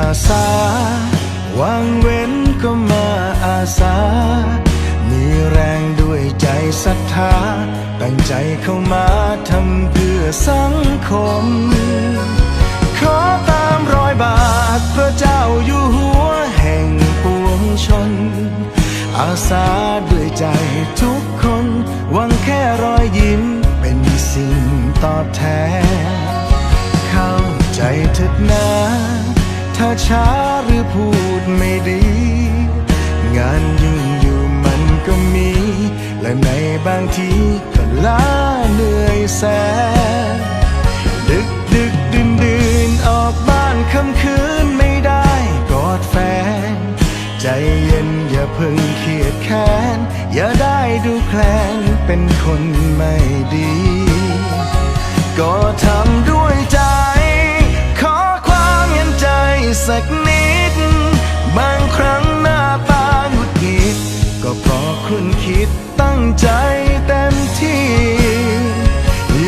อาสาวางเว้นก็มาอาสา มีแรงด้วยใจศรัทธา ตั้งใจเข้ามาทำเพื่อสังคม ขอตามรอยบาทพระเจ้าอยู่หัวแห่งปวงชน อาสาด้วยใจทุกคนหวังแค่รอยยิ้มเป็นสิ่งตอบแทน เข้าใจเถิดนะ ถ้าช้าหรือพูดไม่ดี งานยุ่งอยู่มันก็มี และในบางทีก็ล้าเหนื่อยแสนดึกดึกดื่นดื่นออกบ้านค่ำคืนไม่ได้กอดแฟน ใจเย็นอย่าเพิ่งเครียดแค้น อย่าได้ดูแคลนเป็นคนไม่ดี ก็ทำด้วย สักนิด บางครั้งหน้าตาหงุดหงิด ก็เพราะคุณคิดตั้งใจเต็มที่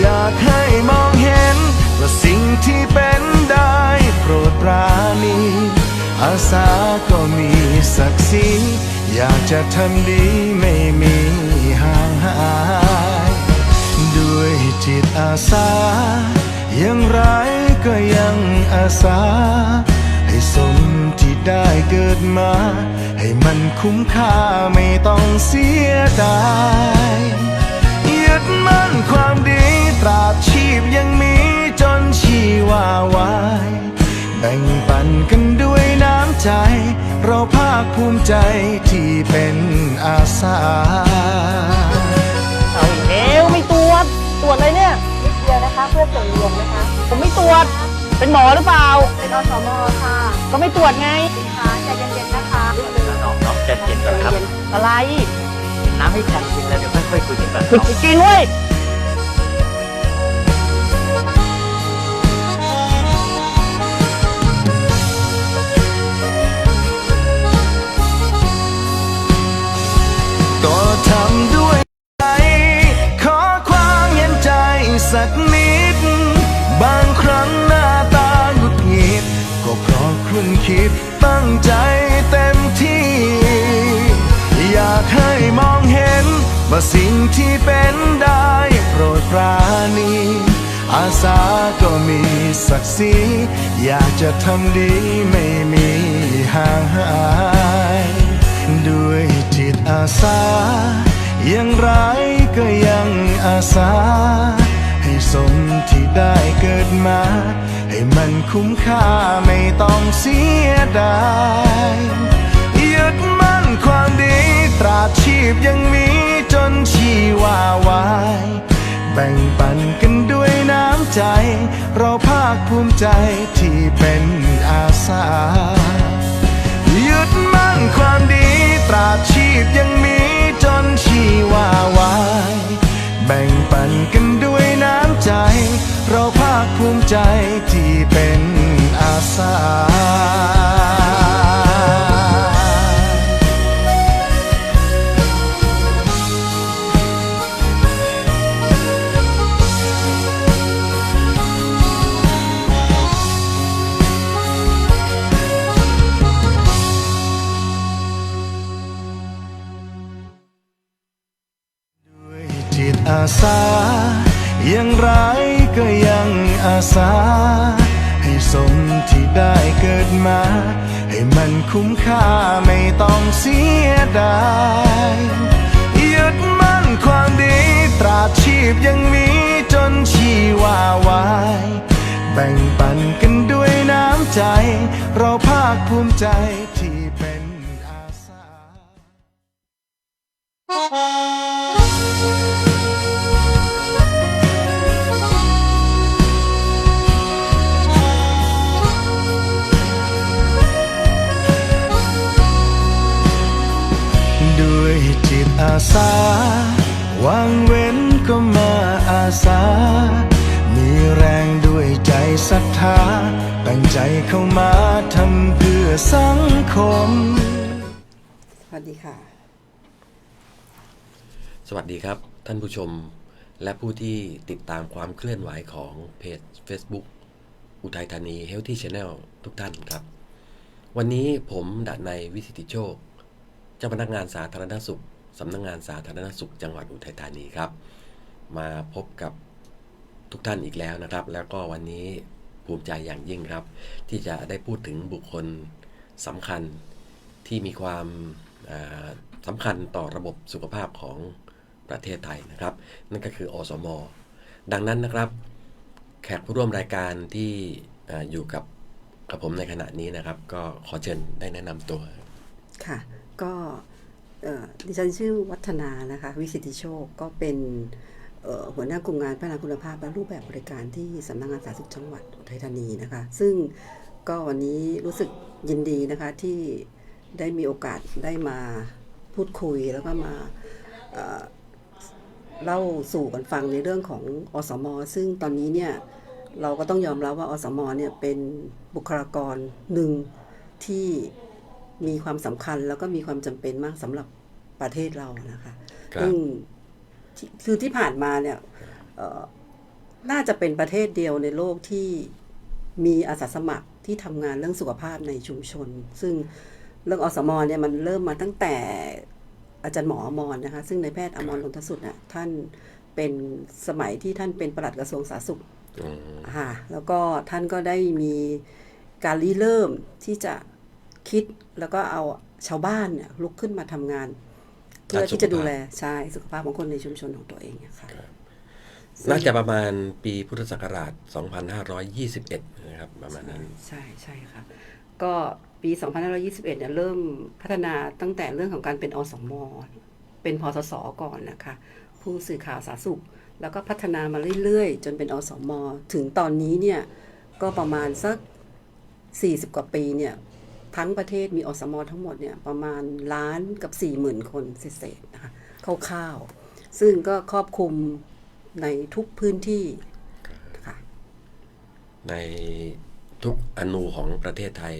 อยากให้มองเห็น ว่าสิ่งที่เป็นได้โปรดปราณี อาสาก็มีศักดิ์ศรีอยากจะทำดีไม่มีห่างหาย ด้วยจิตอาสาย่างไรก็ยังอาสา ให้สมที่ได้เกิดมา ให้มันคุ้มค่าไม่ต้องเสียดายยึดมั่นความดีตราบชีพยังมีจนชีวาวายแบ่งปันกันด้วยน้ำใจ เราภาคภูมิใจที่เป็นอาสาเอาอีกแล้วไม่ตรวจตรวจอะไรเนี่ยนิดเดียวนะคะ เพื่อส่วนรวมนะคะ ผมไม่ตรวจ เป็นหมอหรือเปล่า เป็นอสมค่ะก็ไม่ตรวจไงสินค้าใจเย็นๆนะคะน้องน้องใจเย็นก่อนครับ อะไรกินน้ำให้ทันกินแล้วเดี๋ยวค่อยๆคุยกันก่อนน้องจริงเว้ยก็ทำด้วยใจขอความเห็นใจสักนิด พราะคุณคิดตั้งใจเต็มที่ อยากให้มองเห็นว่าสิ่งที่เป็นได้โปรดปราณี อาสาก็มีศักดิ์ศรีอยากจะทำดีไม่มีห่างหาย ด้วยจิตอาสาอย่างไรก็ยังอาสา สมที่ได้เกิดมา ให้มันคุ้มค่าไม่ต้องเสียดายยึดมั่นความดีตราชีพยังมีจนชีวาวาย แบ่งปันกันด้วยน้ำใจ เราภาคภูมิใจที่เป็นอาสายึดมั่นความดีตราชีพยังมีจนชีวาวาย แบ่งปันกันด้วยน้ำใจ เราภาคภูมิใจที่เป็น เข้ามาทำเพื่อสังคม สวัสดีค่ะ สวัสดีครับ ท่านผู้ชมและผู้ที่ติดตามความเคลื่อนไหวของเพจ Facebook อุทัยธานี Healthy Channel ทุกท่านครับ วันนี้ผมดนัยวิสิทธิโชค เจ้าพนักงานสาธารณสุขสำนักงานสาธารณสุขจังหวัดอุทัยธานีครับ มาพบกับทุกท่านอีกแล้วนะครับ แล้วก็วันนี้ ภูมิใจอย่างยิ่งครับ ที่จะได้พูดถึงบุคคลสำคัญที่มีความอ่าสำคัญต่อระบบสุขภาพของประเทศไทยนะครับ นั่นก็คืออสม ดังนั้นนะครับ แขกผู้ร่วมรายการที่อ่อยู่กับกับผมในขณะนี้นะครับ ก็ขอเชิญได้แนะนำตัว ค่ะ ก็ดิฉันชื่อวัฒนานะคะ วิสิทธิโชคก็เป็น หัวหน้ากลุ่มงานพัฒนาคุณภาพและรูปแบบบริการที่สำนักงานสาธารณสุขจังหวัดอุทัยธานีนะคะ ซึ่งก็วันนี้รู้สึกยินดีนะคะที่ได้มีโอกาสได้มาพูดคุยแล้วก็มาเอ่อเล่าสู่กันฟังในเรื่องของอสม ซึ่งตอนนี้เนี่ยเราก็ต้องยอมรับว่าอสมเนี่ยเป็นบุคลากรหนึ่งที่มีความสำคัญแล้วก็มีความจำเป็นมากสำหรับประเทศเรานะคะครับซึ่งที่ คือที่ผ่านมาเนี่ยเอ่อน่าจะเป็นประเทศเดียวในโลกที่มีอาสาสมัครที่ทำงานเรื่องสุขภาพในชุมชน ซึ่งเรื่องอสมเนี่ยมันเริ่มมาตั้งแต่อาจารย์หมออมรนะคะ ซึ่งในายแพทย์อมรลนทสุดน่ะท่านเป็นสมัยที่ท่านเป็นปลัดกระทรวงสาธารณสุขอืมค่ะแล้วก็ท่านก็ได้มีการริเริ่มที่จะคิดแล้วก็เอาชาวบ้านเนี่ยลุกขึ้นมาทำงานเพื่อที่จะดูแลใช่สุขภาพของคนในชุมชนของตัวเองอะค่ะน่าจะประมาณปีพุทธศักราช 2521 นะครับประมาณนั้น ใช่ใช่ค่ะ ก็ปี 2521 เนี่ยเริ่มพัฒนาตั้งแต่เรื่องของการเป็นอสมเป็นพสสก่อนนะคะ ผู้สื่อข่าวสาธารณสุข แล้วก็พัฒนามาเรื่อยๆ จนเป็นอสม ถึงตอนนี้เนี่ย ก็ประมาณสัก 40 กว่าปีเนี่ย ทั้งประเทศมีอสมทั้งหมดเนี่ยประมาณล้านกับ40,000คนเศษๆนะคะคร่าวๆซึ่งก็ครอบคลุมในทุกพื้นที่ค่ะในทุกอนูของประเทศไทย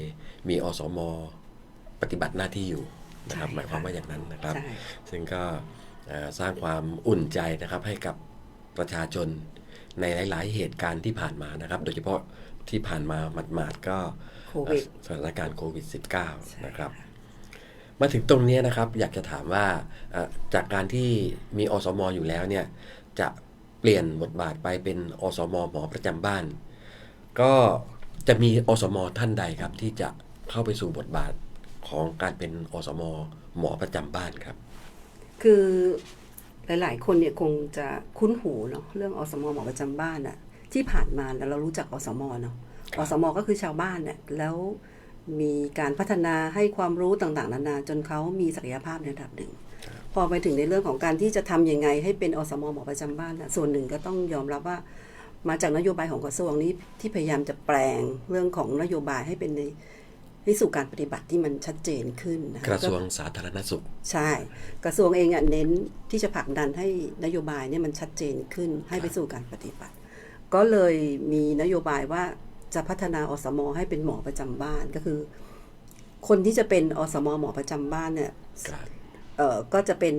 มีอสมปฏิบัติหน้าที่อยู่นะครับใช่หมายความว่าอย่างนั้นนะครับใช่ซึ่งก็เอ่อสร้างความอุ่นใจนะครับให้กับประชาชนในหลาย ๆ เหตุการณ์ที่ผ่านมานะครับ โดยเฉพาะที่ผ่านมาหมาดๆก็ โควิดสถานการณ์โควิดใช่ -19 นะครับค่ะมาถึงตรงเนี้ยนะครับ อยากจะถามว่าเอ่อจากการที่มีอสมอยู่แล้วเนี่ย จะเปลี่ยนบทบาทไปเป็นอสมหมอประจำบ้าน ก็จะมีอสมท่านใดครับที่จะเข้าไปสู่บทบาทของการเป็นอสมหมอประจำบ้านครับ คือหลาย ๆ คนเนี่ยคงจะคุ้นหูเนาะเรื่องอสมหมอประจำบ้านอะที่ผ่านมาเนี่ยเรารู้จักอสมเนาะครับ อสมก็คือชาวบ้านเนี่ยแล้วมีการพัฒนาให้ความรู้ต่างๆ นานาจนเขามีศักยภาพในระดับหนึ่ง พอไปถึงในเรื่องของการที่จะทำยังไงให้เป็นอสมหมอประจำบ้านนะส่วนหนึ่งก็ต้องยอมรับว่า มาจากนโยบายของกระทรวงนี้ที่พยายามจะแปลงเรื่องของนโยบายให้เป็นในให้สู่การปฏิบัติที่มันชัดเจนขึ้นนคกระทรวงสาธารณสุข ใช่ กระทรวงเองอะเน้นที่จะผลักดันให้นโยบายเนี่ยมันชัดเจนขึ้นให้ไปสู่การปฏิบัติ ก็เลยมีนโยบายว่า จะพัฒนาอสมให้เป็นหมอประจำบ้านก็คือ คนที่จะเป็นอสมหมอประจำบ้านเนี่ยครับเอ่อก็จะเป็น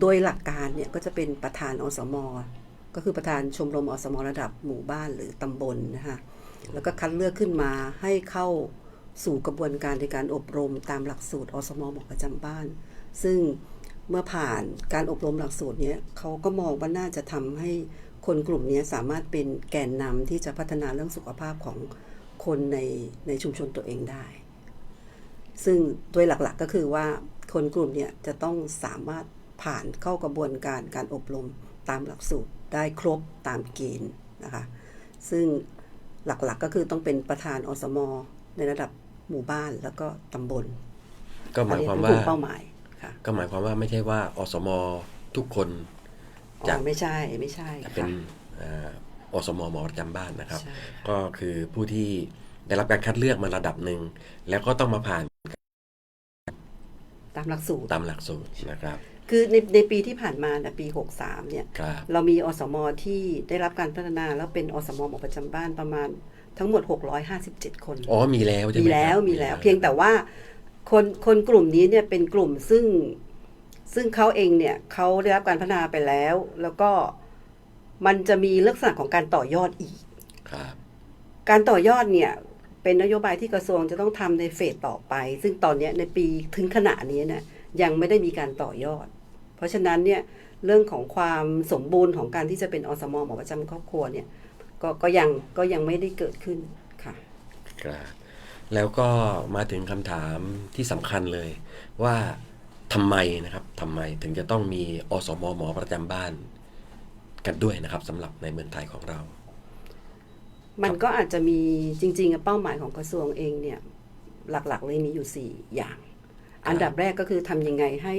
โดยหลักการเนี่ยก็จะเป็นประธานอสมก็คือประธานชมรมอสมระดับหมู่บ้านหรือตำบลนะคะแล้วก็คัดเลือกขึ้นมาให้เข้าสู่กระบวนการในการอบรมตามหลักสูตรอสมหมอประจำบ้าน ซึ่งเมื่อผ่านการอบรมหลักสูตรเนี้ยเขาก็มองว่าน่าจะทำให้ คนกลุ่มเนี้ยสามารถเป็นแกนนำที่จะพัฒนาเรื่องสุขภาพของคนในในชุมชนตัวเองได้ ซึ่งโดยหลักๆก็คือว่าคนกลุ่มเนี่ยจะต้องสามารถผ่านเข้ากระบวนการการอบรมตามหลักสูตรได้ครบตามเกณฑ์นะคะ ซึ่งหลักๆก็คือต้องเป็นประธานอสมในระดับหมู่บ้านแล้วก็ตำบล ก็หมายความอันว่านี้คือเป้าหมายค่ะก็หมายความว่าไม่ใช่ว่าอสมทุกคนอ๋ จะอไม่ใช่ไม่ใช่จะเป็นค่ะเอ่ออสมหมอประจำบ้านนะครับใช่ก็คือผู้ที่ได้รับการคัดเลือกมาระดับหนึ่ง แล้วก็ต้องมาผ่าน ตามหลักสูตรตามหลักสูตรนะครับ คือในในปีที่ผ่านมานะปี 63 เนี่ยครับเรามีอสมที่ได้รับการพัฒนาแล้วเป็นอสมหมอประจำบ้านประมาณทั้งหมด 657 คน อ๋อ มีแล้วใช่ไหมีมแล้วครับมีแล้ว เพียงแต่ว่าคนคนกลุ่มนี้เนี่ยเป็นกลุ่มซึ่ง ซึ่งเขาเองเนี่ยเขาได้รับการพัฒนาไปแล้ว แล้วก็มันจะมีลักษณะของการต่อยอดอีก ครับ การต่อยอดเนี่ย เป็นนโยบายที่กระทรวงจะต้องทำในเฟสต่อไป ซึ่งตอนเนี้ยในปีถึงขณะนี้เนี่ยยังไม่ได้มีการต่อยอด เพราะฉะนั้นเนี่ยเรื่องของความสมบูรณ์ของการที่จะเป็นอสมหมอประจำครอบครัวเนี่ยก็ก็ยังก็ยังไม่ได้เกิดขึ้นค่ะครับแล้วก็มาถึงคำถามที่สำคัญเลยว่า ทำไมนะครับทำไมถึงจะต้องมีอสมหมอประจำบ้านกันด้วยนะครับสำหรับในเมืองไทยของเรา มันก็อาจจะมีจริงๆอะเป้าหมายของกระทรวงเองเนี่ยหลักๆเลยมีอยู่ 4 อย่าง อันดับแรกก็คือทำยังไงให้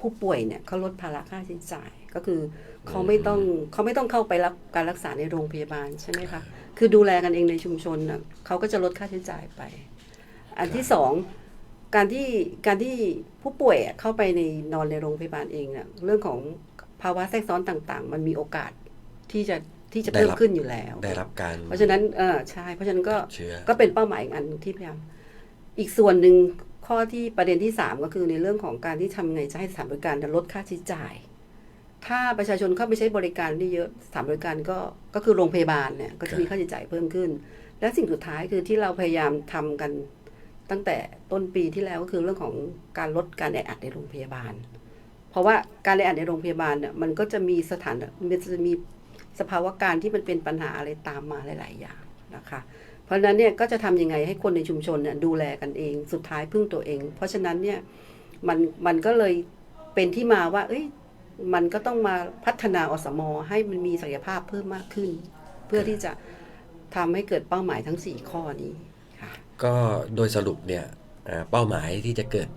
ผู้ป่วยเนี่ยเขาลดภาระค่าใช้จ่ายก็คือเขาไม่ต้องเขาไม่ต้องเข้าไปรับการรักษาในโรงพยาบาลใช่ไหมคะคือดูแลกันเองในชุมชนน่ะเขาก็จะลดค่าใช้จ่ายไป อันที่สอง การที่การที่ผู้ป่วยอะเข้าไปในนอนในโรงพยาบาลเองเนี่ยเรื่องของภาวะแทรกซ้อนต่างๆ มันมีโอกาสที่จะที่จะได้เพิ่มรับขึ้นอยู่แล้ว ได้รับการ เพราะฉะนั้นเออใช่เพราะฉะนั้นก็เชื้อก็เป็นเป้าหมายอีกอันหนึ่งที่พยายามอีกส่วนหนึ่งข้อที่ประเด็นที่สามก็คือในเรื่องของการที่ทำไงจะให้สถานบริการลดค่าใช้จ่าย ถ้าประชาชนเข้าไปใช้บริการได้เยอะสถานบริการก็ก็คือโรงพยาบาลเนี่ยก็จะมีค่าใช้จ่ายเพิ่มขึ้น และสิ่งสุดท้ายคือที่เราพยายามทำกัน ตั้งแต่ต้นปีที่แล้วก็คือเรื่องของการลดการแออัดในโรงพยาบาล เพราะว่าการแออัดในโรงพยาบาลเนี่ยมันก็จะมีสถานมันจะมีสภาวะการที่มันเป็นปัญหาอะไรตามมาหลาย ๆ อย่างนะคะ เพราะนั้นเนี่ยก็จะทำยังไงให้คนในชุมชนเนี่ยดูแลกันเองสุดท้ายพึ่งตัวเอง เพราะฉะนั้นเนี่ยมันมันก็เลยเป็นที่มาว่า เอ้ยมันก็ต้องมาพัฒนาอสมอให้มันมีศักยภาพเพิ่มมากขึ้น เพื่อที่จะทำให้เกิดเป้าหมายทั้ง 4 ข้อนี้ ก็โดยสรุปเนี่ยอ่าเป้าหมายที่จะเกิด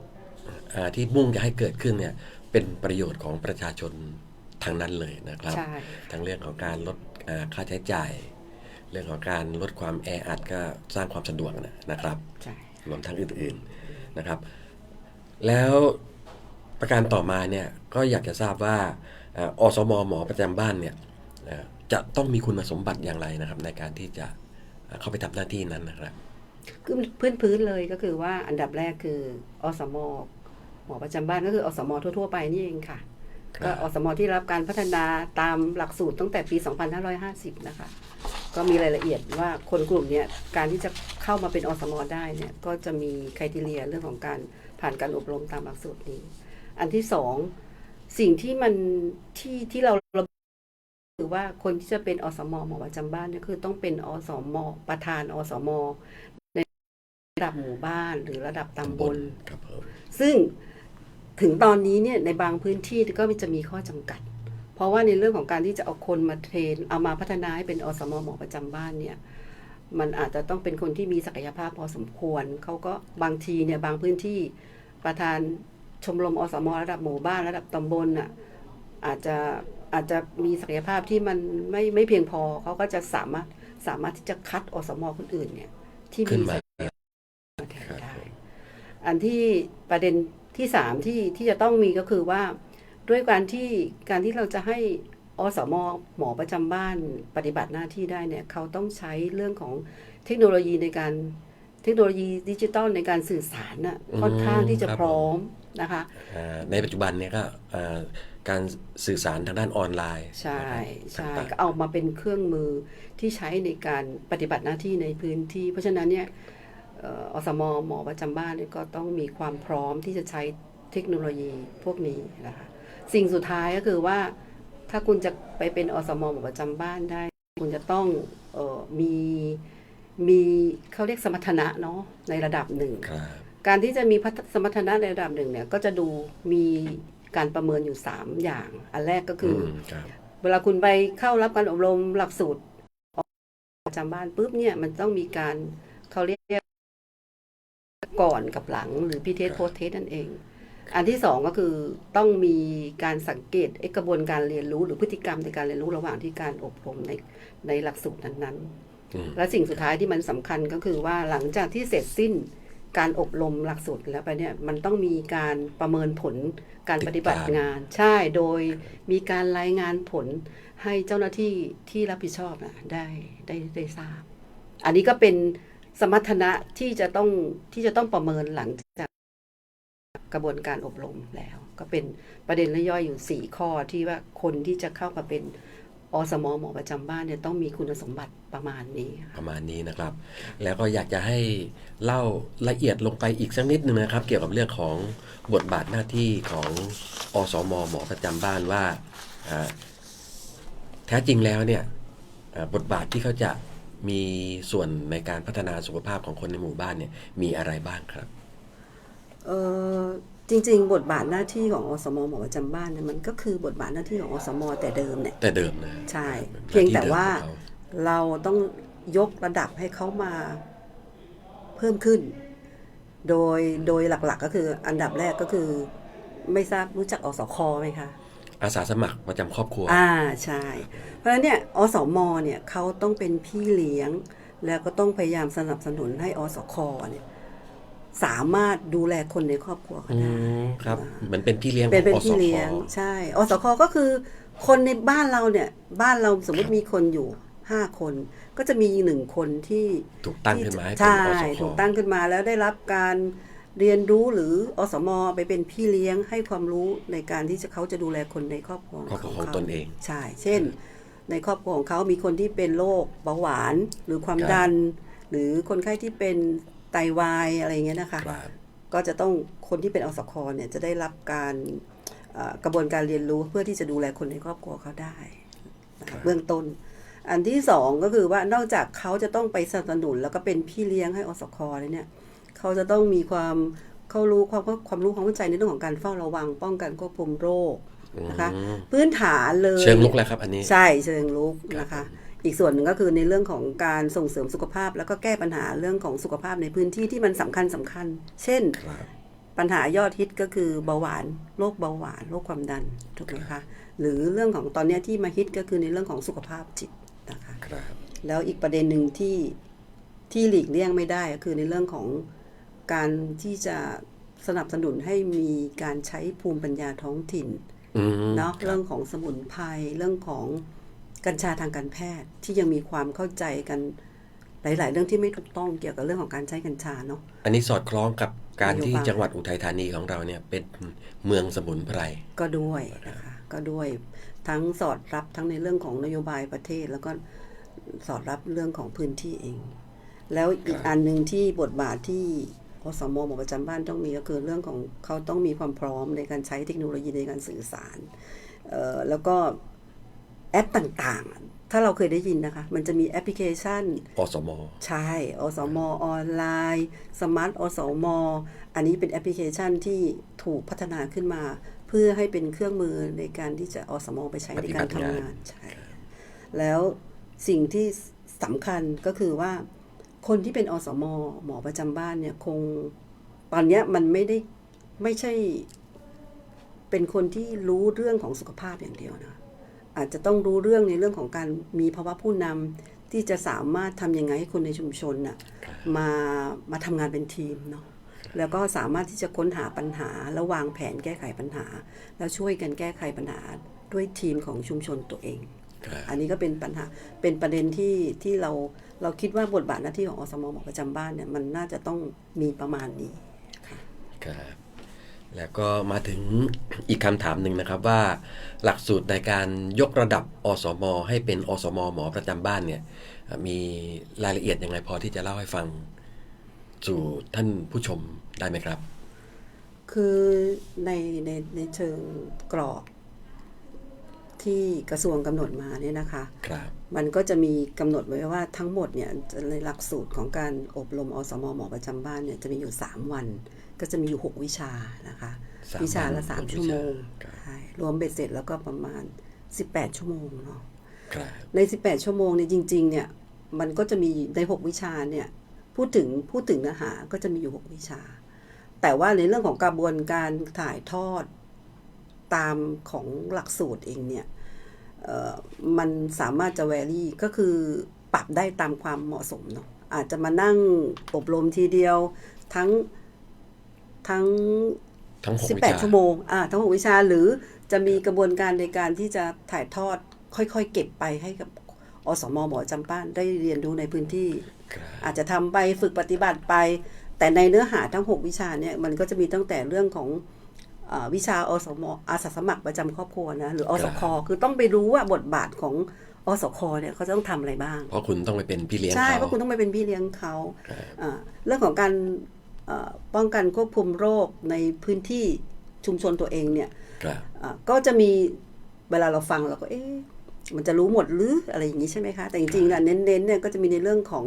อ่าที่มุ่งจะให้เกิดขึ้นเนี่ยเป็นประโยชน์ของประชาชนทางนั้นเลยนะครับใช่ทั้งเรื่องของการลดอ่าค่าใช้จ่าย เรื่องของการลดความแออัดก็สร้างความสะดวกนะนะครับใช่รวมทั้งอื่นๆนะครับ แล้วประการต่อมาเนี่ยก็อยากจะทราบว่าเอ่ออสมหมอประจำบ้านเนี่ยเอ่อจะต้องมีคุณสมบัติอย่างไรนะครับ ในการที่จะเอ่อเข้าไปทำหน้าที่นั้นนะครับ คือพื้นพื้นๆเลยก็คือว่าอันดับแรกคืออสมหมอประจำบ้านก็คืออสมทั่ว ๆ ไปนี่เองค่ะครับก็อสมที่รับการพัฒนาตามหลักสูตรตั้งแต่ปี 2550 นะคะ ก็มีรายละเอียดว่าคนกลุ่มเนี้ยการที่จะเข้ามาเป็นอสมได้เนี่ยก็จะมีคุณทีเรียเรื่องของการผ่านการอบรมตามหลักสูตรนี้ อันที่สองสิ่งที่มันที่ที่เราระบุคือว่าคนที่จะเป็นอสมหมอประจำบ้านเนี่ยคือต้องเป็นอสมประธานอสมใน ระดับหมู่บ้านหรือระดับตำบลครับผมซึ่งถึงตอนนี้เนี่ยในบางพื้นที่ก็จะมีข้อจำกัด เพราะว่าในเรื่องของการที่จะเอาคนมาเทรนเอามาพัฒนาให้เป็นอสมหมอประจำบ้านเนี่ยมันอาจจะต้องเป็นคนที่มีศักยภาพพอสมควรเขาก็บางทีเนี่ยบางพื้นที่ประธานชมรมอสมระดับหมู่บ้านระดับตำบลน่ะอาจจะอาจจะมีศักยภาพที่มันไม่ไม่เพียงพอเขาก็จะสามารถสามารถที่จะคัดอสมคนอื่นเนี่ยที่ขึ้นมี อันที่ประเด็นที่สามที่ที่จะต้องมีก็คือว่า ด้วยการที่การที่เราจะให้อสมหมอประจำบ้านปฏิบัติหน้าที่ได้เนี่ยเขาต้องใช้เรื่องของเทคโนโลยีในการเทคโนโลยีดิจิตอลในการสื่อสารน่ะอืมค่อนข้างที่จะครับพร้อมนะคะอ่าในปัจจุบันเนี่ยก็อ่าการสื่อสารทางด้านออนไลน์ ใช่นะครับใช่ต่างๆก็เอามาเป็นเครื่องมือที่ใช้ในการปฏิบัติหน้าที่ในพื้นที่ เพราะฉะนั้นเนี่ยเอ่ออสมหมอประจำบ้านเนี่ยก็ต้องมีความพร้อมที่จะใช้เทคโนโลยีพวกนี้นะคะสิ่งสุดท้ายก็คือว่าถ้าคุณจะไปเป็นอสมหมอประจำบ้านได้ คุณจะต้องเออมีมีเขาเรียกสมรรถนะเนาะในระดับหนึ่งครับการที่จะมีพัฒสมรรถนะในระดับหนึ่งเนี่ยก็จะดูมีการประเมินอยู่ 3 อย่าง อันแรกก็คืออมครับเวลาคุณไปเข้ารับการอบรมหลักสูตรประจำบ้านปุ๊บเนี่ยมันต้องมีการเขาเรียก ก่อนกับหลังหรือพีเทสครับโพสเทสนั่นเอง อันที่สองก็คือต้องมีการสังเกตไอ้กระบวนการเรียนรู้หรือพฤติกรรมในการเรียนรู้ระหว่างที่การอบรมในในหลักสูตรนั้นๆอืมและสิ่งสุดท้ายที่มันสำคัญก็คือว่าหลังจากที่เสร็จสิ้นการอบรมหลักสูตรแล้วไปเนี่ยมันต้องมีการประเมินผลการปฏิบัติงาน ใช่โดยมีการรายงานผลให้เจ้าหน้าที่ที่รับผิดชอบนะได้ได้ได้ทราบ อันนี้ก็เป็น สมรรถนะที่จะต้องที่จะต้องประเมินหลังจากกระบวนการอบรมแล้ว ก็เป็นประเด็นย่อยอยู่สี่ข้อที่ว่าคนที่จะเข้ามาเป็นอสมหมอประจำบ้านเนี่ยต้องมีคุณสมบัติประมาณนี้ประมาณนี้นะครับ แล้วก็อยากจะให้เล่าละเอียดลงไปอีกสักนิดนึงนะครับ เกี่ยวกับเรื่องของบทบาทหน้าที่ของอสมหมอประจำบ้านว่าแท้จริงแล้วเนี่ยบทบาทที่เขาจะ มีส่วนในการพัฒนาสุขภาพของคนในหมู่บ้านเนี่ยมีอะไรบ้างครับเออจริง ๆ บทบาทหน้าที่ของอสมหมอประจำบ้านเนี่ยมันก็คือบทบาทหน้าที่ของอสมแต่เดิมเนี่ยแต่เดิมนะใช่หน้เพียงแต่ที่ดิมว่าของเขเราต้องยกระดับให้เขามาเพิ่มขึ้น โดยโดยหลักๆก็คืออันดับแรกก็คือ ไม่ทราบรู้จักอสคไหมคะ อาสาสมัครประจำครอบครัว อ่าใช่ เพราะฉะนั้นเนี่ยอสมเนี่ยเขาต้องเป็นพี่เลี้ยง แล้วก็ต้องพยายามสนับสนุนให้อสคเนี่ยสามารถดูแลคนในครอบครัวเขาอืได้มครับเหมันเป็นพี่เลี้ยงเป็นเป็นของพี่เลี้ยงอสคใช่อสคก็คือคนในบ้านเราเนี่ยบ้านเราสมมติมีคนอยู่ห้าคน ก็จะมีหนึ่งคนที่ ถูกตั้งขึ้นมาให้เป็นใช่อสค ถูกตั้งขึ้นมาแล้วได้รับการ เรียนรู้หรืออสมไปเป็นพี่เลี้ยงให้ความรู้ในการที่จะเขาจะดูแลคนในครอบครัวครอบครัวของเขาตนเองใช่เช่น ในครอบครัวของเขามีคนที่เป็นโรคเบาหวานหรือความครับดัน หรือคนไข้ที่เป็นไตวายอะไรอย่างเงี้ยนะคะครับก็จะต้องคนที่เป็นอสคเนี่ยจะได้รับการเอ่อกระบวนการเรียนรู้เพื่อที่จะดูแลคนในครอบครัวเขาได้นะคะเบื้องต้น อันที่สองก็คือว่านอกจากเขาจะต้องไปสนับสนุนแล้วก็เป็นพี่เลี้ยงให้อสคเลยเนี่ย เขาจะต้องมีความเขารู้ความความรู้ความเข้าใจในเรื่องของการเฝ้าระวัง ป้องกันควบคุมโรคนะคะอืมพื้นฐานเลยเชิงลุกแล้วครับอันนี้ใช่เชิงลุกครับนะคะ อีกส่วนหนึ่งก็คือในเรื่องของการส่งเสริมสุขภาพ แล้วก็แก้ปัญหาเรื่องของสุขภาพในพื้นที่ที่มันสำคัญสำคัญ เช่นครับปัญหายอดฮิตก็คือเบาหวานโรคเบาหวานโรคความดันถูกไหมคะหรือเรื่องของตอนเนี้ยที่มาฮิตก็คือในเรื่องของสุขภาพจิตนะคะครับแล้วอีกประเด็นหนึ่งที่ที่หลีกเลี่ยงไม่ได้ก็คือในเรื่องของ การที่จะสนับสนุนให้มีการใช้ภูมิปัญญาท้องถิ่นอืมเนาะครับเรื่องของสมุนไพรเรื่องของกัญชาทางการแพทย์ที่ยังมีความเข้าใจกันหลาย ๆ เรื่องที่ไม่ถูกต้องเกี่ยวกับเรื่องของการใช้กัญชาเนาะอันนี้สอดคล้องกับการที่นโยบายจังหวัดอุทัยธานีของเราเนี่ยเป็นเมืองสมุนไพรก็ด้วยนะคะก็ด้วยทั้งสอดรับทั้งในเรื่องของนโยบายประเทศ แล้วก็สอดรับเรื่องของพื้นที่เอง แล้วอีกอันหนึ่งที่บทบาทที่ อสมหมอประจำบ้านต้องมีก็คือเรื่องของเขาต้องมีความพร้อมในการใช้เทคโนโลยีในการสื่อสารเอ่อแล้วก็แอปต่างๆ ถ้าเราเคยได้ยินนะคะ มันจะมีแอปพลิเคชัน อสม ใช่ อสม ออนไลน์ สมาร์ท อสม อันนี้เป็นแอปพลิเคชันที่ถูกพัฒนาขึ้นมา เพื่อให้เป็นเครื่องมือในการที่จะอสม ไปใช้ในการทำงาน ใช่ แล้วสิ่งที่สำคัญก็คือว่า คนที่เป็นอสมหมอประจำบ้านเนี่ยคงตอนเนี้ยมันไม่ได้ไม่ใช่เป็นคนที่รู้เรื่องของสุขภาพอย่างเดียวนะอาจจะต้องรู้เรื่องในเรื่องของการมีภาวะผู้นำที่จะสามารถทำยังไงให้คนในชุมชนน่ะมามาทำงานเป็นทีมเนาะแล้วก็สามารถที่จะค้นหาปัญหา แล้ววางแผนแก้ไขปัญหา แล้วช่วยกันแก้ไขปัญหาด้วยทีมของชุมชนตัวเองครับ อันนี้ก็เป็นปัญหาเป็นประเด็นที่ที่เราเราคิดว่าบทบาทหน้าที่ของอสมหมอประจำบ้านเนี่ยมันน่าจะต้องมีประมาณนี้ครับแล้วก็มาถึงอีกคำถามหนึ่งนะครับว่า หลักสูตรในการยกระดับอสม ให้เป็นอสม หมอประจำบ้านเนี่ยมีรายละเอียดยังไงพอที่จะเล่าให้ฟังสู่ท่านผู้ชมได้ไหมครับ คือในในในเชิงกรอบ ที่กระทรวงกำหนดมาเนี่ยนะคะครับมันก็จะมีกำหนดไว้ว่าทั้งหมดเนี่ยในหลักสูตรของการอบรมอสมหมอประจำบ้านเนี่ยจะมีอยู่ 3 วัน ก็จะมีอยู่ 6 วิชานะคะสามวิชาละวันสามหกวิชาชั่วโมงครับใช่รวมเบ็ดเสร็จแล้วก็ประมาณ 18 ชั่วโมงเนาะครับใน 18 ชั่วโมงเนี่ยจริงๆเนี่ยมันก็จะมีใน6วิชาเนี่ยพูดถึงพูดถึงเนื้อหาก็จะมีอยู่ 6 วิชา แต่ว่าในเรื่องของกระบวนการถ่ายทอด ตามของหลักสูตรเองเนี่ยเอ่อมันสามารถจะแวรี่ก็คือปรับได้ตามความเหมาะสมเนาะอาจจะมานั่งอบรมทีเดียวทั้งทั้งทั้งหกวิชา18ชั่วโมงอ่าทั้งหกวิชาหรือจะมีกระบวนการในการที่จะถ่ายทอดค่อยๆ เก็บไปให้กับอสมหมอจำป้านได้เรียนรู้ในพื้นที่ครับอาจจะทำไปฝึกปฏิบัติไป แต่ในเนื้อหาทั้ง 6 วิชาเนี่ยมันก็จะมีตั้งแต่เรื่องของเอ่อ วิชาอสมอาสาสมัครประจำครอบครัวนะหรืออสครัคบคือต้องไปรู้ว่าบทบาทของอสคเนี่ยเขาจะต้องทำอะไรบ้าง เพราะคุณต้องไปเป็นพี่เลี้ยงใช่เขาเพราะคุณต้องไปเป็นพี่เลี้ยงเขาครับอ่าเรื่องของการเอ่อป้องกันควบคุมโรคในพื้นที่ชุมชนตัวเองเนี่ยครับอ่าก็จะมีเวลาเราฟังเราก็เอ๊ะมันจะรู้หมดหรืออะไรอย่างนี้ใช่ไหมคะ แต่จริงๆนะเน้นๆเนี่ยก็จะมีในเรื่องของ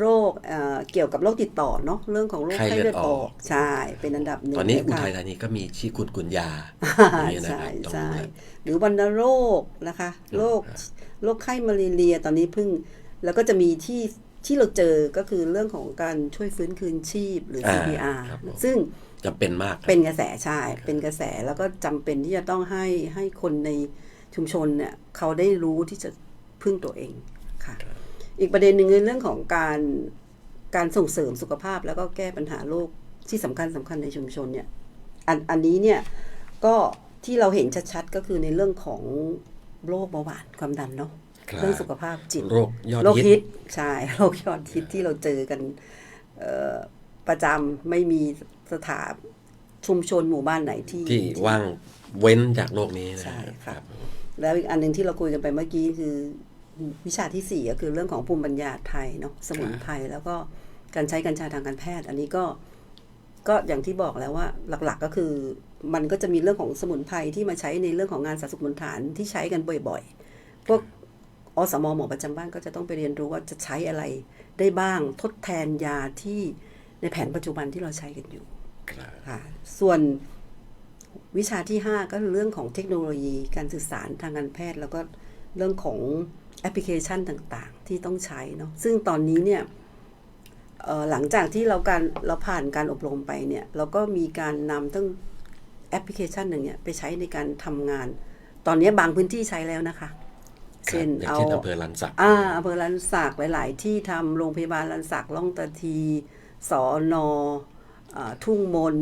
โรคเอ่อเกี่ยวกับโรคติดต่อเนาะเรื่องของโรคไข้ไข้เลืเลืออดดออออกกใช่เป็นอันดับหนึ่งตอนนี้เลยอุค่ะทัยธานีก็มีชีกุนกุนยาอ่าอย่างนี้นะใช่ครับต้องใช่ดูแลหรือวัณโรคนะคะโรคโรคไข้มาเรียตอนนี้เพิ่ง แล้วก็จะมีที่ที่เราเจอก็คือเรื่องของการช่วยฟื้นคืนชีพหรืออ่า CPR ครับผมซึ่งจำเป็นมากครับเป็นกระแสใช่เป็นกระแสแล้วก็จำเป็นที่จะต้องให้ให้คนในชุมชนเนี่ยเขาได้รู้ที่จะพึ่งตัวเองค่ะ อีกประเด็นหนึ่งในเรื่องของการการส่งเสริมสุขภาพแล้วก็แก้ปัญหาโรคที่สำคัญสำคัญในชุมชนเนี่ยอันอันนี้เนี่ยก็ที่เราเห็นชัดๆก็คือในเรื่องของโรคเบาหวานความดันเนาะครับเรื่องสุขภาพจิตโรคยอดโรคฮิฮิตตใช่โรคยอดฮิตที่เราเจอกันเอ่อประจำไม่มีสถานชุมชนหมู่บ้านไหนที่ที่ว่างเว้นจากโรคนี้นะใช่คครัรับบแล้วอีกอันหนึ่งที่เราคุยกันไปเมื่อกี้คือ วิชาที่สี่ก็คือเรื่องของภูมิปัญญาไทยเนาะสมุนไพรแล้วก็การใช้กัญชาทางการแพทย์ อันนี้ก็ก็อย่างที่บอกแล้วว่าหลักๆก็คือมันก็จะมีเรื่องของสมุนไพรที่มาใช้ในเรื่องของงานสาธารณสุขบนฐานที่ใช้กันบ่อยๆ พวกอสมหมอประจำบ้านก็จะต้องไปเรียนรู้ว่าจะใช้อะไรได้บ้างทดแทนยาที่ในแผนปัจจุบันที่เราใช้กันอยู่ครับค่ะส่วนวิชาที่ 5 ก็คือเรื่องของเทคโนโลยีการสื่อสารทางการแพทย์ แล้วก็เรื่องของ แอปพลิเคชันต่างๆ ที่ต้องใช้เนาะซึ่งตอนนี้เนี่ยเอ่อหลังจากที่เราการเราผ่านการอบรมไปเนี่ย เราก็มีการนำตั้งแอปพลิเคชันหนึ่งเนี่ยไปใช้ในการทำงาน ตอนนี้บางพื้นที่ใช้แล้วนะคะ เช่นอย่างเอาเช่นอำเภอลันสักอ่าอำเภอลันสักหลาย ๆ ที่ทำโรงพยาบาลลันสักล่องตะทีสอนอาทุ่งมน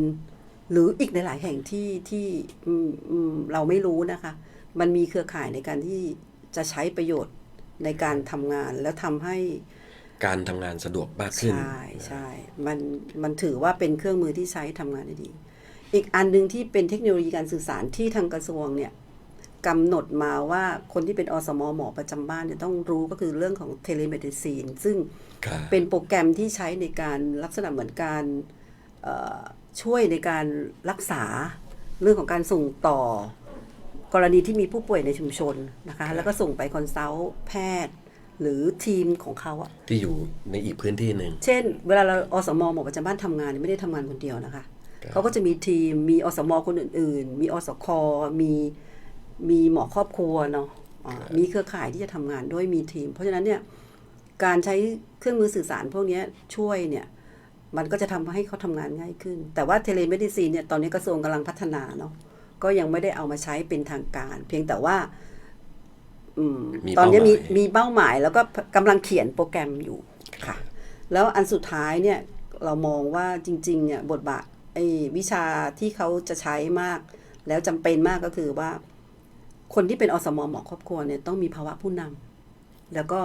หรืออีกหลาย ๆ แห่งที่ที่อืมอืมเราไม่รู้นะคะ มันมีเครือข่ายในการที่จะใช้ประโยชน์ ในการทำงานแล้วทำให้การทำงานสะดวกมากขึ้น ใช่ใช่มันมันถือว่าเป็นเครื่องมือที่ใช้ทำงานได้ดี อีกอันหนึ่งที่เป็นเทคโนโลยีการสื่อสารที่ทางกระทรวงเนี่ยกำหนดมาว่าคนที่เป็นอสมหมอประจำบ้านเนี่ยต้องรู้ก็คือเรื่องของเทเลเมดิซีนซึ่งครับเป็นโปรแกรมที่ใช้ในการลักษณะเหมือนการเอ่อช่วยในการรักษาเรื่องของการส่งต่อ กรณีที่มีผู้ป่วยในชุมชนนะคะ แล้วก็ส่งไปคอนซัลท์แพทย์ หรือทีมของเขาอะที่อยู่ในอีกพื้นที่หนึ่ง เช่น เวลาเราอสมหมอประจำบ้านทำงานเนี่ยไม่ได้ทำงานคนเดียวนะคะครับเขาก็จะมีทีมมีอสมคนอื่น ๆ มีอสคมีมีหมอครอบครัวเนาะอ่ามีเครือข่ายที่จะทำงานด้วยมีทีม เพราะฉะนั้นเนี่ยการใช้เครื่องมือสื่อสารพวกเนี้ยช่วยเนี่ยมันก็จะทำให้เขาทำงานง่ายขึ้น แต่ว่าเทเลเมดิซีนเนี่ยตอนนี้กระทรวงกำลังพัฒนาเนาะ ก็ยังไม่ได้เอามาใช้เป็นทางการ เพียงแต่ว่าอืมมีตอนนี้มีเป้าหมายมีเป้าหมายแล้วก็กำลังเขียนโปรแกรมอยู่ค่ะ แล้วอันสุดท้ายเนี่ยเรามองว่าจริง ๆ เนี่ยบทบาทไอ้วิชาที่เขาจะใช้มาก แล้วจำเป็นมากก็คือว่า คนที่เป็นอสมหมอครอบครัวเนี่ยต้องมีภาวะผู้นำแล้วก็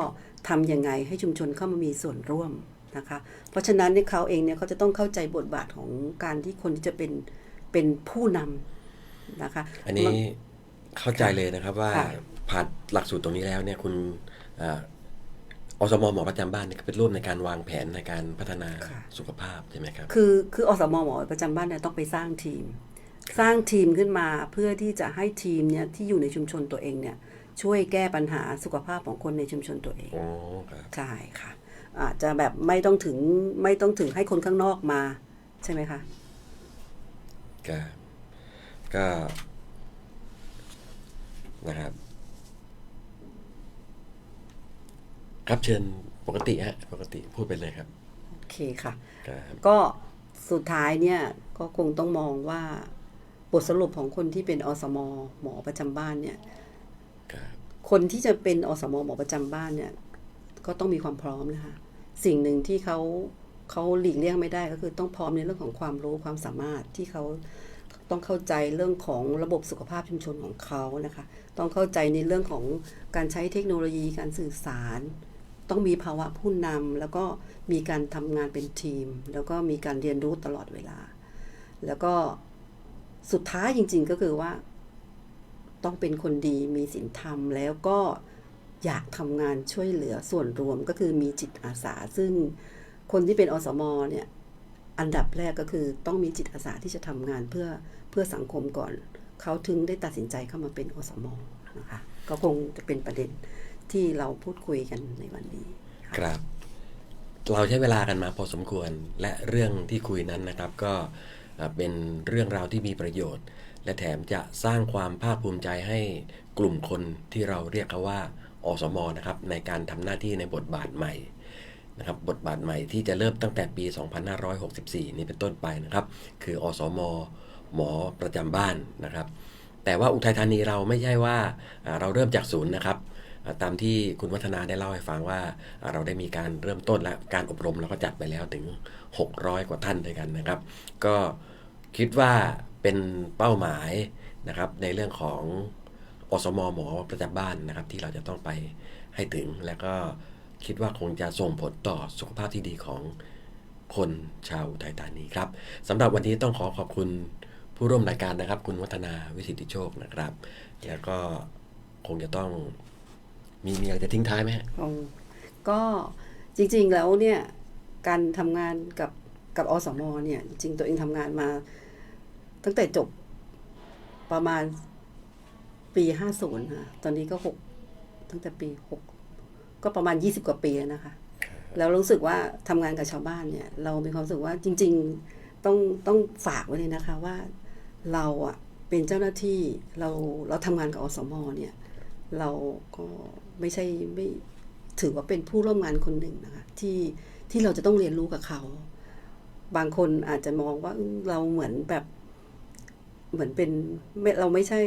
ทำยังไงให้ชุมชนเข้ามามีส่วนร่วมนะคะ เพราะฉะนั้นเนี่ยเขาเองเนี่ยเขาจะต้องเข้าใจบทบาทของการที่คนที่จะเป็นเป็นผู้นำ นะคะ อันนี้เข้าใจเลยนะครับว่าค่ะผ่านหลักสูตรตรงนี้แล้วเนี่ยคุณอ่าอสมหมอประจำบ้านเนี่ยก็เป็นร่วมในการวางแผนในการพัฒนาสุขภาพใช่ไหมครับคือคืออสมหมอประจำบ้านเนี่ยต้องไปสร้างทีม สร้างทีมขึ้นมาเพื่อที่จะให้ทีมเนี่ยที่อยู่ในชุมชนตัวเองเนี่ยช่วยแก้ปัญหาสุขภาพของคนในชุมชนตัวเองอ๋อครับใช่ค่ะ อาจจะแบบไม่ต้องถึงไม่ต้องถึงให้คนข้างนอกมาใช่ไหมคะก็ ก็นะครับ ครับเชิญปกติฮะปกติพูดไปเลยครับ โอเคค่ะ ครับก็สุดท้ายเนี่ยก็คงต้องมองว่าบทสรุปของคนที่เป็นอสมหมอประจำบ้านเนี่ย ครับคนที่จะเป็นอสมหมอประจำบ้านเนี่ย ก็ต้องมีความพร้อมนะคะ สิ่งหนึ่งที่เขาเขาหลีกเลี่ยงไม่ได้ก็คือต้องพร้อมในเรื่องของความรู้ความสามารถที่เขา ต้องเข้าใจเรื่องของระบบสุขภาพชุมชนของเขานะคะ ต้องเข้าใจในเรื่องของการใช้เทคโนโลยีการสื่อสาร ต้องมีภาวะผู้นำแล้วก็มีการทำงานเป็นทีม แล้วก็มีการเรียนรู้ตลอดเวลา แล้วก็สุดท้ายจริง ๆก็คือว่า ต้องเป็นคนดีมีศีลธรรม แล้วก็อยากทำงานช่วยเหลือส่วนรวมก็คือมีจิตอาสา ซึ่งคนที่เป็นอสมเนี่ย อันดับแรกก็คือต้องมีจิตอาสาที่จะทำงานเพื่อเพื่อสังคมก่อน เขาถึงได้ตัดสินใจเข้ามาเป็นอสมนะคะก็คงจะเป็นประเด็นที่เราพูดคุยกันในวันนี้ครับ เราใช้เวลากันมาพอสมควรและเรื่องที่คุยนั้นนะครับก็เอ่อเป็นเรื่องราวที่มีประโยชน์ และแถมจะสร้างความภาคภูมิใจให้กลุ่มคนที่เราเรียกเขาว่าอสมนะครับ ในการทำหน้าที่ในบทบาทใหม่ นะครับบทบาทใหม่ที่จะเริ่มตั้งแต่ปี 2564 นี้เป็นต้นไปนะครับ คืออสมหมอประจำบ้านนะครับ แต่ว่าอุทัยธานีเราไม่ใช่ว่าเราเริ่มจากศูนย์นะครับ ตามที่คุณวัฒนาได้เล่าให้ฟังว่าอ่าเราได้มีการเริ่มต้นและการอบรมเราก็จัดไปแล้วถึง 600 กว่าท่านด้วยกันนะครับ ก็คิดว่าเป็นเป้าหมายนะครับในเรื่องของอสมหมอประจำบ้านนะครับ ที่เราจะต้องไปให้ถึงแล้วก็ คิดว่าคงจะส่งผลต่อสุขภาพที่ดีของคนชาวอุทัยธานีครับสำหรับวันนี้ต้องขอขอบคุณผู้ร่วมรายการนะครับ คุณวัฒนาวิสิทธิโชคนะครับ แล้วก็คงจะต้องมีมีอะไรจะทิ้งท้ายไหมฮะอ๋อก็จริงๆแล้วเนี่ยการทำงานกับกับอสมเนี่ยจริงตัวเองทำงานมา ตั้งแต่จบประมาณปีห้าศูนย์ค่ะตอนนี้ก็หกตั้งแต่ปีหก ก็ประมาณยี่สิบกว่าปีแล้วนะคะ แล้วรู้สึกว่าทำงานกับชาวบ้านเนี่ย เรามีความรู้สึกว่าจริง ๆต้องต้องฝากไว้เลยนะคะว่าเราอะเป็นเจ้าหน้าที่เราเราทำงานกับอสมเนี่ย เราก็ไม่ใช่ไม่ถือว่าเป็นผู้ร่วมงานคนหนึ่งนะคะที่ที่เราจะต้องเรียนรู้กับเขา บางคนอาจจะมองว่าอืมเราเหมือนแบบ เหมือนเป็นไม่เราไม่ใช่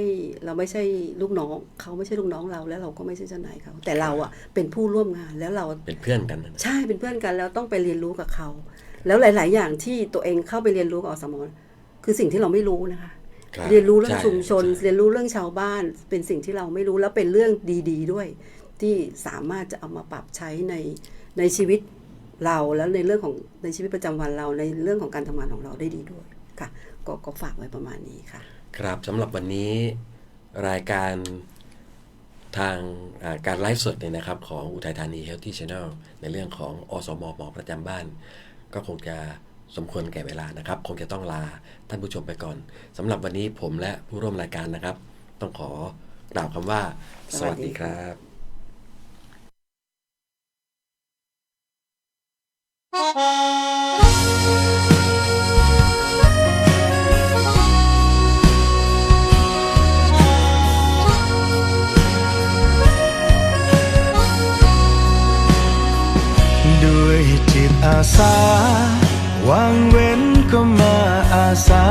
เราไม่ใช่ลูกน้องเขาไม่ใช่ลูกน้องเราแล้วเราก็ไม่ใช่เจ้านายเขาแต่เราอะเป็นผู้ร่วมงานแล้วเราเป็นเพื่อนกันนะใช่เป็นเพื่อนกันแล้วต้องไปเรียนรู้กับเขาแล้วหลาย ๆ อย่างที่ตัวเองเข้าไปเรียนรู้กับอสมคือสิ่งที่เราไม่รู้นะคะคบเรียนรู้เรื่องใชุมชนใเรียนรู้เรื่องชาวบ้าน เป็นสิ่งที่เราไม่รู้แล้วเป็นเรื่องดี ๆ ด้วย ที่สามารถจะเอามาปรับใช้ในในชีวิตเราแล้วในเรื่องของในชีวิตประจำวันเราในเรื่องของการทำงานของเราได้ดีด้วยค่ะ ก็ก็ฝากไว้ประมาณนี้ค่ะ ครับสำหรับวันนี้รายการทางอ่าการไลฟ์สดเนี่ยนะครับ ของอุทัยธานี Healthy Channel ในเรื่องของอสมหมอประจำบ้าน ก็คงจะสมควรแก่เวลานะครับ คงจะต้องลาท่านผู้ชมไปก่อนสำหรับวันนี้ผมและผู้ร่วมรายการนะครับ ต้องขอกล่าวคำว่า สวัสดีครับ อาสาวางเว้นก็มาอาสา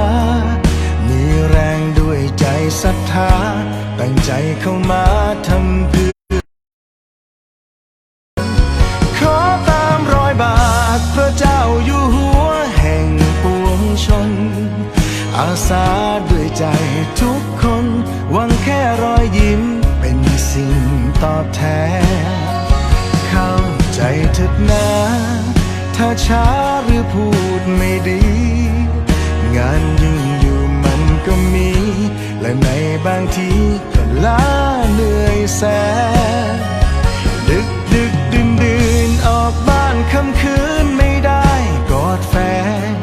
มีแรงด้วยใจศรัทธา ตั้งใจเข้ามาท ช้าหรือพูดไม่ดี งานยิ่งอยู่มันก็มี และในบางทีก็ล้าเหนื่อยแสนดึกดึกดื่นดื่นออกบ้านค่ำคืนไม่ได้กอดแฟน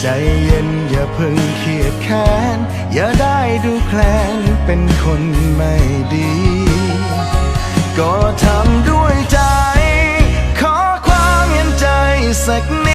ใจเย็นอย่าเพิ่งเครียดแค้น อย่าได้ดูแคลนเป็นคนไม่ดี ก็ทำด้วยใจ like